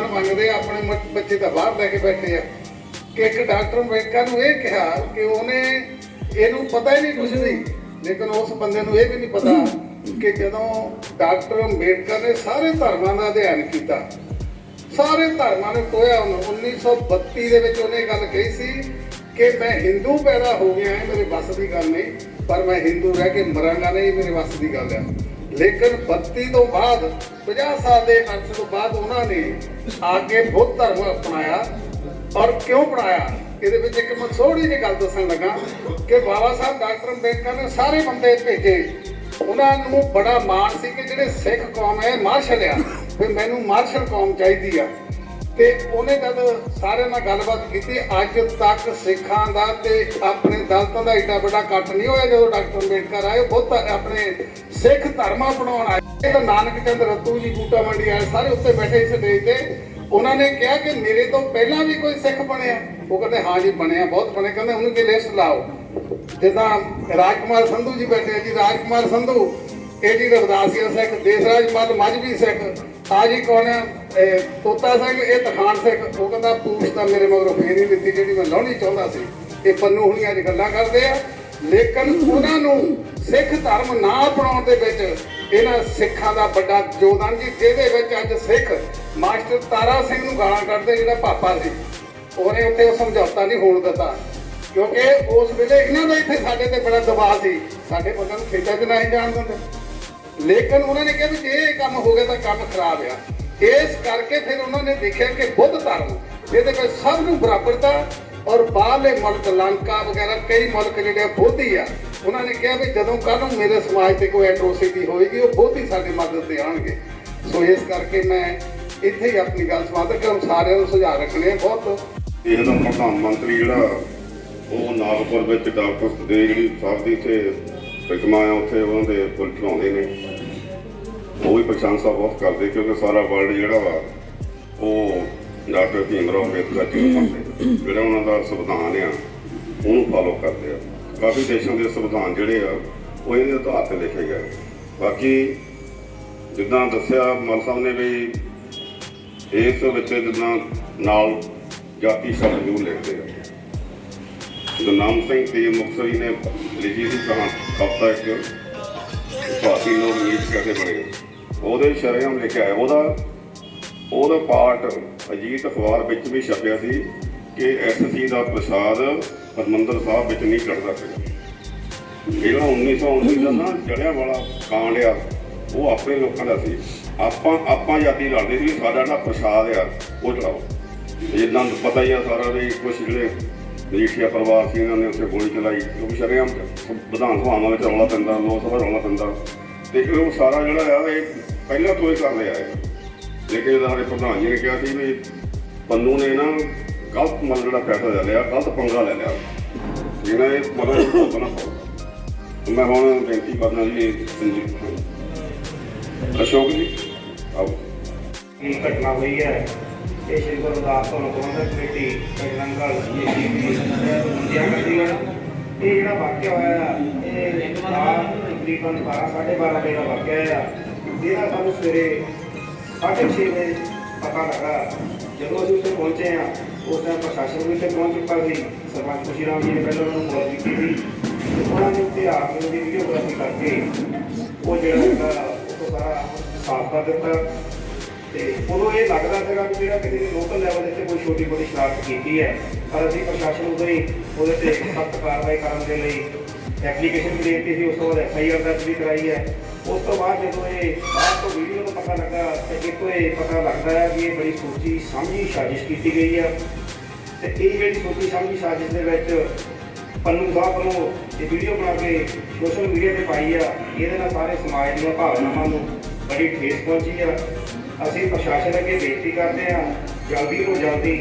ਮਨ ਮੰਗਦੇ ਆ, ਆਪਣੇ ਬੱਚੇ ਤਾਂ ਬਾਹਰ ਲੈ ਕੇ ਬੈਠੇ ਆ। ਕਿ ਇੱਕ ਡਾਕਟਰ ਅੰਬੇਡਕਰ ਨੂੰ ਇਹ ਕਿਹਾ ਕਿ ਉਹਨੇ ਇਹਨੂੰ ਪਤਾ ਹੀ ਨਹੀਂ ਕੁਝ ਵੀ। ਲੇਕਿਨ ਉਸ ਬੰਦੇ ਨੂੰ ਇਹ ਵੀ ਨਹੀਂ ਪਤਾ ਕਿ ਜਦੋਂ ਡਾਕਟਰ ਅੰਬੇਡਕਰ ਨੇ ਸਾਰੇ ਧਰਮਾਂ ਦਾ ਅਧਿਐਨ ਕੀਤਾ ਸਾਰੇ ਧਰਮਾਂ ਨੇ ਕੋਇਆ ਉਹਨੂੰ। 1932 ਦੇ ਵਿੱਚ ਉਹਨੇ ਗੱਲ ਕਹੀ ਸੀ ਕਿ ਮੈਂ ਹਿੰਦੂ ਪੈਦਾ ਹੋ ਗਿਆ ਹਾਂ ਮੇਰੇ ਵੱਸ ਦੀ ਗੱਲ ਨਹੀਂ ਪਰ ਮੈਂ ਹਿੰਦੂ ਰਹਿ ਕੇ ਮਰਾਂਗਾ ਨਹੀਂ ਮੇਰੇ ਵੱਸ ਦੀ ਗੱਲ ਹੈ ਲੇਕਿਨ 32 ਤੋਂ ਬਾਅਦ 50 ਸਾਲ ਦੇ ਅਰਥ ਤੋਂ ਬਾਅਦ ਉਹਨਾਂ ਨੇ ਆ ਕੇ ਬੁੱਧ ਧਰਮ ਅਪਣਾਇਆ। ਔਰ ਕਿਉਂ ਅਪਣਾਇਆ? ਇਹਦੇ ਵਿੱਚ ਇੱਕ ਮੈਂ ਥੋੜੀ ਜਿਹੀ ਗੱਲ ਦੱਸਣ ਲੱਗਾ ਕਿ ਬਾਬਾ ਸਾਹਿਬ ਡਾਕਟਰ ਅੰਬੇਦਕਰ ਨੇ ਸਾਰੇ ਬੰਦੇ ਭੇਜੇ। ਉਹਨਾਂ ਨੂੰ ਬੜਾ ਮਾਣ ਸੀ ਕਿ ਜਿਹੜੇ ਸਿੱਖ ਕੌਮ ਹੈ ਮਾਰਸ਼ਲ ਆ। ਫਿਰ ਮੈਨੂੰ ਮਾਰਸ਼ਲ ਕੌਮ ਚਾਹੀਦੀ ਆ। ਤੇ ਉਹਨੇ ਜਦ ਸਾਰਿਆਂ ਨਾਲ ਗੱਲਬਾਤ ਕੀਤੀ। ਅੱਜ ਤੱਕ ਸਿੱਖਾਂ ਦਾ ਤੇ ਆਪਣੇ ਦਲਤਾਂ ਦਾ ਏਡਾ ਵੱਡਾ ਇਕੱਠ ਨਹੀਂ ਹੋਇਆ ਜਦੋਂ ਡਾਕਟਰ ਅੰਬੇਡਕਰ ਆਏ। ਬਹੁਤ ਆਪਣੇ ਸਿੱਖ ਧਰਮਾਂ ਬਣਾਉਣ ਆਏ। ਇਹ ਤਾਂ ਨਾਨਕ ਚੰਦ ਰਤੂ ਜੀ, ਬੂਟਾ ਮੰਡੀ ਵਾਲੇ ਸਾਰੇ ਉੱਤੇ ਬੈਠੇ ਸਟੇਜ ਤੇ। ਉਹਨਾਂ ਨੇ ਕਿਹਾ ਕਿ ਮੇਰੇ ਤੋਂ ਪਹਿਲਾਂ ਵੀ ਕੋਈ ਸਿੱਖ ਬਣਿਆ। ਉਹ ਕਹਿੰਦੇ, ਹਾਂ ਜੀ, ਬਣਿਆ, ਬਹੁਤ ਬਣੇ ਕਹਿੰਦੇ ਉਹਨੂੰ ਕੀ ਲਿਸਟ ਲਾਓ? ਜਿੱਦਾਂ ਰਾਜਕੁਮਾਰ ਸੰਧੂ ਜੀ ਬੈਠੇ ਆ ਜੀ। ਰਾਜਕੁਮਾਰ ਸੰਧੂ, ਇਹ ਜੀ ਰਵਦਾਸੀਆ ਸਿੱਖ, ਦੇਸਰਾਜ ਮੱਲ ਵੀ ਸਿੱਖ। ਆ ਜੀ ਕੌਣ ਆ? ਇਹ ਤੋਤਾ ਸਿੰਘ, ਇਹ ਤਖਾਨ ਸਿੰਘ, ਉਹ ਕਹਿੰਦਾ ਪੂਛ ਤਾਂ ਮੇਰੇ ਮਗਰੋਂ ਫੇਰ ਨਹੀਂ ਦਿੱਤੀ ਜਿਹੜੀ ਮੈਂ ਲਾਉਣੀ ਚਾਹੁੰਦਾ ਸੀ। ਇਹ ਪੰਨੂ ਹੁਣੀਆਂ ਅੱਜ ਗੱਲਾਂ ਕਰਦੇ ਆ। ਲੇਕਿਨ ਉਹਨਾਂ ਨੂੰ ਸਿੱਖ ਧਰਮ ਨਾ ਅਪਣਾਉਣ ਦੇ ਵਿੱਚ ਇਹਨਾਂ ਸਿੱਖਾਂ ਦਾ ਵੱਡਾ ਯੋਗਦਾਨ ਜੀ, ਜਿਹਦੇ ਵਿੱਚ ਅੱਜ ਸਿੱਖ ਮਾਸਟਰ ਤਾਰਾ ਸਿੰਘ ਨੂੰ ਗਾਲਾਂ ਕੱਢਦੇ, ਜਿਹੜਾ ਪਾਪਾ ਸੀ। ਉਹਨੇ ਉੱਥੇ ਉਹ ਸਮਝੌਤਾ ਨਹੀਂ ਹੋਣ ਦਿੱਤਾ। ਕਿਉਂਕਿ ਉਸ ਵੇਲੇ ਇਹਨਾਂ ਦਾ ਇੱਥੇ ਸਾਡੇ ਤੇ ਬੜਾ ਦਬਾਅ ਸੀ। ਸਾਡੇ ਬੰਦਿਆਂ ਨੂੰ ਖੇਤਾਂ 'ਚ ਨਹੀਂ ਜਾਣ ਦਿੰਦੇ। ਲੇਕਿਨ ਉਹਨਾਂ ਨੇ ਕਿਹਾ ਵੀ ਜੇ ਇਹ ਕੰਮ ਹੋ ਗਿਆ ਤਾਂ ਕੰਮ ਖਰਾਬ ਆ। ਇਸ ਕਰਕੇ ਫਿਰ ਉਹਨਾਂ ਨੇ ਦੇਖਿਆ ਕਿ ਬੁੱਧ ਧਰਮ ਜਿਹਦੇ ਵਿੱਚ ਸਭ ਨੂੰ ਬਰਾਬਰਤਾ ਔਰ ਬਾਹਰਲੇ ਮੁਲਕ, ਲੰਕਾ ਵਗੈਰਾ, ਕਈ ਮੁਲਕ ਜਿਹੜੇ ਬੋਧੀ ਆ। ਉਹਨਾਂ ਨੇ ਕਿਹਾ ਵੀ ਜਦੋਂ ਕੱਲ ਨੂੰ ਮੇਰੇ ਸਮਾਜ ਤੇ ਕੋਈ ਐਟਰੋਸਿਟੀ ਹੋਏਗੀ, ਉਹ ਬੋਧੀ ਸਾਡੇ ਮਦਦ ਤੇ ਆਣਗੇ ਸੋ ਇਸ ਕਰਕੇ ਮੈਂ ਇੱਥੇ ਹੀ ਆਪਣੀ ਗੱਲ ਸਮਾਪਤ ਕਰਾਂ ਸਾਰਿਆਂ ਨੂੰ ਸੁਝਾਅ ਰੱਖਣੇ ਆ ਬਹੁਤ। ਇਹਦਾ ਪ੍ਰਧਾਨ ਮੰਤਰੀ ਜਿਹੜਾ, ਉਹ ਨਾਗਪੁਰ ਵਿੱਚ ਡਾਕਟਰ ਦੇ ਜਿਹੜੀ ਸਾਹਿਬ ਦੀ ਇੱਥੇ ਫਿਕਮਾ ਉੱਥੇ ਉਹਨਾਂ ਦੇ ਪੁਲ ਚੜਾਉਂਦੇ ਨੇ। ਉਹ ਵੀ ਪ੍ਰਸ਼ੰਸਾ ਬਹੁਤ ਕਰਦੇ, ਕਿਉਂਕਿ ਸਾਰਾ ਵਰਲਡ ਜਿਹੜਾ ਵਾ, ਉਹ ਡਾਕਟਰ ਭੀਮ ਰਾਓ ਅੰਬੇਦਕਰ ਜੀ ਨੂੰ ਮੰਨਦੇ ਜਿਹੜਾ ਉਹਨਾਂ ਦਾ ਸੰਵਿਧਾਨ ਆ, ਉਹਨੂੰ ਫਾਲੋ ਕਰਦੇ ਆ। ਕਾਫੀ ਦੇਸ਼ਾਂ ਦੇ ਸੰਵਿਧਾਨ ਜਿਹੜੇ ਆ, ਉਹ ਇਹਦੇ ਆਧਾਰ ਤੇ ਲਿਖੇ ਗਏ। ਬਾਕੀ ਜਿੱਦਾਂ ਦੱਸਿਆ ਮਲ ਸਾਹਿਬ ਨੇ ਵੀ, ਇਸ ਵਿੱਚ ਜਿੱਦਾਂ ਨਾਲ ਜਾਤੀ ਸ਼ਬਦ ਜ਼ਰੂਰ ਲਿਖਦੇ ਆ। ਗੁਰਨਾਮ ਸਿੰਘ ਤੇ ਮੁਕਤਸਰੀ ਨੇ ਲਿਖੀ ਸੀ ਕਹਾਂ ਕਵਤਾ ਇੱਕ ਭਾਰਤੀ ਲੋਕ ਨੀਚ ਕਰਦੇ ਬਣੇ ਉਹਦੇ ਸ਼ਰੇਆਮ ਲਿਖਿਆ ਹੈ। ਉਹਦਾ ਉਹਦਾ ਪਾਠ ਅਜੀਤ ਅਖਬਾਰ ਵਿੱਚ ਵੀ ਛਪਿਆ ਸੀ ਕਿ ਐਸਸੀ ਦਾ ਪ੍ਰਸਾਦ ਹਰਮੰਦਰ ਸਾਹਿਬ ਵਿੱਚ ਨਹੀਂ ਚੜਦਾ ਪਿਆ। ਜਿਹੜਾ 1919 ਦਾ ਨਾ ਜੜਿਆ ਵਾਲਾ ਕਾਂਡ ਆ ਉਹ ਆਪਣੇ ਲੋਕਾਂ ਦਾ ਸੀ। ਆਪਾਂ ਆਪਾਂ ਜਾਤੀ ਲੜਦੇ ਸੀ ਵੀ ਸਾਡਾ ਜਿਹੜਾ ਪ੍ਰਸਾਦ ਆ, ਉਹ ਚੜਾਓ ਜਿੱਦਾਂ ਪਤਾ ਹੀ ਆ ਸਾਰਾ ਵੀ ਕੁਝ ਜਿਹੜੇ ਮਜੀਠੀਆ ਪਰਿਵਾਰ ਸੀ, ਇਹਨਾਂ ਨੇ ਉੱਥੇ ਗੋਲੀ ਚਲਾਈ। ਕਿਉਂਕਿ ਸ਼ਰੇਆਮ ਵਿਧਾਨ ਸਭਾਵਾਂ ਵਿੱਚ ਰੌਲਾ ਪੈਂਦਾ, ਲੋਕ ਸਭਾ ਰੌਲਾ ਪੈਂਦਾ। ਤੇ ਉਹ ਸਾਰਾ ਜਿਹੜਾ ਆ ਇਹ ਪਹਿਲਾਂ ਤੋਂ ਹੀ ਕਰਦੇ ਆਏ। ਲੇਕਿਨ ਇਹਦਾ ਸਾਡੇ ਪ੍ਰਧਾਨ ਜੀ ਨੇ ਕਿਹਾ ਸੀ ਵੀ ਪੰਨੂ ਨੇ ਨਾ ਗਲਤ ਮਤਲਬ ਜਿਹੜਾ ਫੈਸਲਾ ਲੈ ਲਿਆ ਗਲਤ ਪੰਗਾ ਲੈ ਲਿਆ। ਜਿਹੜਾ ਇਹ ਮਤਲਬ ਭੋਗਣਾ ਪਊਗਾ ਮੈਂ ਹੁਣ ਬੇਨਤੀ ਕਰਨਾ ਜੀ ਸੰਜੀਵ ਅਸ਼ੋਕ ਜੀ ਆਓ। ਕੀ ਘਟਨਾ ਹੋਈ ਹੈ। ਇਹ ਸ਼੍ਰੀ ਗੁਰੂ ਰਵਿਦਾਸ ਤੋਂ ਪ੍ਰਬੰਧਕ ਕਮੇਟੀ ਕਟਲੰਗਲ ਇਹ ਜਿਹੜਾ ਵਾਕਿਆ ਹੋਇਆ ਆ, ਇਹ ਤਕਰੀਬਨ 12 12:30 ਵਜੇ ਦਾ ਵਾਕਿਆ ਆ। ਜਿਹਦਾ ਸਾਨੂੰ ਸਵੇਰੇ 6:30 ਵਜੇ ਪਤਾ ਲੱਗਾ। ਜਦੋਂ ਅਸੀਂ ਉੱਥੇ ਪਹੁੰਚੇ ਆ, ਉਸ ਟਾਈਮ ਪ੍ਰਸ਼ਾਸਨ ਵੀ ਉੱਥੇ ਪਹੁੰਚ ਚੁੱਕਾ ਸੀ। ਸਰਪੰਚ ਖੁਸ਼ੀ ਰਾਮ ਜੀ ਨੇ ਪਹਿਲਾਂ ਉਹਨਾਂ ਨੂੰ ਕਾਲ ਕੀਤੀ ਸੀ। ਉਹਨਾਂ ਨੇ ਉੱਥੇ ਆ ਕੇ ਉਹਦੀ ਵੀਡੀਓਗ੍ਰਾਫੀ ਕਰਕੇ ਉਹ ਜਿਹੜਾ ਹੈਗਾ, ਉਹ ਸਾਰਾ ਸਾਫ਼ ਕਰ ਦਿੱਤਾ। ਤੇ ਉਦੋਂ ਇਹ ਲੱਗਦਾ ਸੀਗਾ ਕਿ ਜਿਹੜਾ ਕਿਸੇ ਨੇ ਲੋਕਲ ਲੈਵਲ ਤੇ ਕੋਈ ਛੋਟੀ ਮੋਟੀ ਸ਼ਰਾਰਤ ਕੀਤੀ ਹੈ। ਪਰ ਅਸੀਂ ਪ੍ਰਸ਼ਾਸਨ ਉਦੋਂ ਹੀ ਉਹਦੇ ਤੇ ਸਖਤ ਕਾਰਵਾਈ ਕਰਨ ਦੇ ਲਈ ਐਪਲੀਕੇਸ਼ਨ ਵੀ ਦੇ ਦਿੱਤੀ ਸੀ, ਉਸ ਤੋਂ ਬਾਅਦ ਐਫ ਆਈ ਆਰ ਦਰਜ ਵੀ ਕਰਾਈ ਹੈ। ਉਸ ਤੋਂ ਬਾਅਦ ਜਦੋਂ ਇਹ ਬਾਅਦ ਤੋਂ ਵੀਡੀਓ ਤੋਂ ਪਤਾ ਲੱਗਾ ਤੇ ਇੱਕੋ ਇਹ ਪਤਾ ਲੱਗਦਾ ਹੈ ਕਿ ਇਹ ਬੜੀ ਸੋਚੀ ਸਮਝੀ ਸਾਜ਼ਿਸ਼ ਕੀਤੀ ਗਈ ਹੈ ਤੇ ਇਹ ਜਿਹੜੀ ਸੋਚੀ ਸਮਝੀ ਸਾਜ਼ਿਸ਼ ਦੇ ਵਿੱਚ ਪੰਨੂ ਸਾਹਿਬ ਨੂੰ ਇਹ ਵੀਡੀਓ ਬਣਾ ਕੇ ਸੋਸ਼ਲ ਮੀਡੀਆ ਤੇ ਪਾਈ ਆ। ਇਹਦੇ ਨਾਲ ਸਾਰੇ ਸਮਾਜ ਦੀਆਂ ਭਾਵਨਾਵਾਂ ਨੂੰ ਬੜੀ ਠੇਸ ਪਹੁੰਚੀ ਆ। ਅਸੀਂ ਪ੍ਰਸ਼ਾਸਨ ਅੱਗੇ ਬੇਨਤੀ ਕਰਦੇ ਆ ਜਲਦੀ ਤੋਂ ਜਲਦੀ